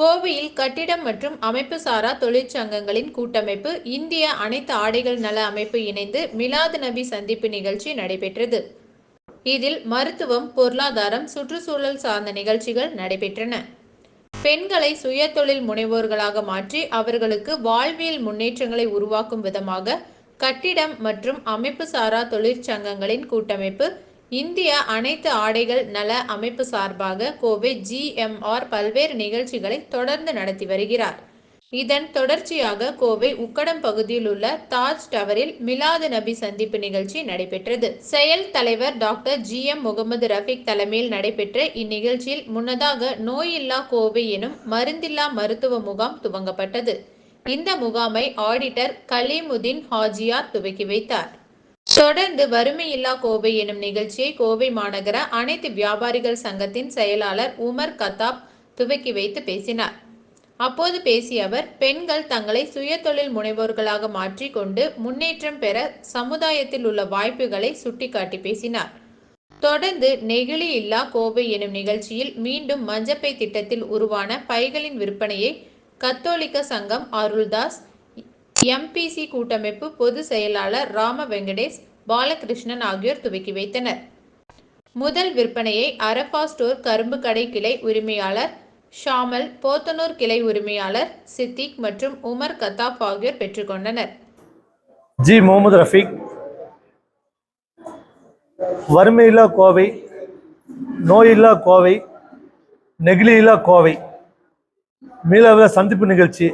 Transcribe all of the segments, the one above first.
கோவையில் கட்டிடம் மற்றும் அமைப்பு சாரா தொழிற்சங்கங்களின் கூட்டமைப்பு இந்திய அனைத்து ஆடைகள் நல அமைப்பு இணைந்து மிலாது நபி சந்திப்பு நிகழ்ச்சி நடைபெற்றது. இதில் மருத்துவம் பொருளாதாரம் சுற்றுச்சூழல் சார்ந்த நிகழ்ச்சிகள் நடைபெற்றன. பெண்களை சுயதொழில் முனைவோர்களாக மாற்றி அவர்களுக்கு வாழ்வியல் முன்னேற்றங்களை உருவாக்கும் விதமாக கட்டிடம் மற்றும் அமைப்பு சாரா தொழிற்சங்கங்களின் கூட்டமைப்பு இந்திய அனைத்து ஆடைகள் நல அமைப்பு சார்பாக கோவை ஜிஎம்ஆர் பல்வேறு நிகழ்ச்சிகளை தொடர்ந்து நடத்தி வருகிறார். இதன் தொடர்ச்சியாக கோவை உக்கடம் பகுதியில் உள்ள தாஜ் டவரில் மிலாது நபி சந்திப்பு நிகழ்ச்சி நடைபெற்றது. செயல் தலைவர் doctor G M Mohammed Rafiq தலைமையில் நடைபெற்ற இந்நிகழ்ச்சியில் முன்னதாக நோயில்லா கோவை எனும் மருந்தில்லா மருத்துவ முகாம் துவங்கப்பட்டது. இந்த முகாமை ஆடிட்டர் கலீமுதீன் ஹாஜியார் துவக்கி வைத்தார். தொடர்ந்து வறுமையில்லா கோவை எனும் நிகழ்ச்சியை கோவை மாநகர அனைத்து வியாபாரிகள் சங்கத்தின் செயலாளர் உமர் கத்தாப் துவக்கி வைத்து பேசினார். அப்போது பேசிய அவர் பெண்கள் தங்களை சுயதொழில் முனைவோர்களாக மாற்றிக்கொண்டு முன்னேற்றம் பெற சமுதாயத்தில் உள்ள வாய்ப்புகளை சுட்டிக்காட்டி பேசினார். தொடர்ந்து நெகிழி இல்லா கோவை எனும் நிகழ்ச்சியில் மீண்டும் மஞ்சப்பை திட்டத்தில் உருவான பைகளின் விற்பனையை கத்தோலிக்க சங்கம் அருள்தாஸ் எம்பிசி கூட்டமைப்பு பொதுச் செயலாளர் ராம வெங்கடேஷ் பாலகிருஷ்ணன் ஆகியோர் துவக்கி வைத்தனர். முதல் விற்பனையை அரபா ஸ்டோர் கரும்பு கடை கிளை உரிமையாளர் ஷாமல் போத்தனூர் கிளை உரிமையாளர் சித்திக் மற்றும் உமர் கத்தாப் ஆகியோர் பெற்றுக்கொண்டனர் ஜி. முகமது ரஃபீக் வறுமையில்லா கோவை நோயில்லா கோவை நெகிழியில்லா கோவை மீளவில சந்திப்பு நிகழ்ச்சி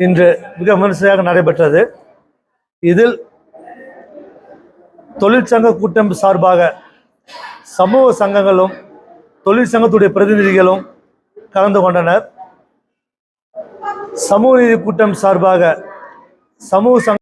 இன்று மிக விமர்சையாக நடைபெற்றது. இதில் தொழிற்சங்க கூட்டமைப்பு சார்பாக சமூக சங்கங்களும் தொழிற்சங்கத்துடைய பிரதிநிதிகளும் கலந்து கொண்டனர். சமூக நீதி கூட்டம் சார்பாக சமூக சங்க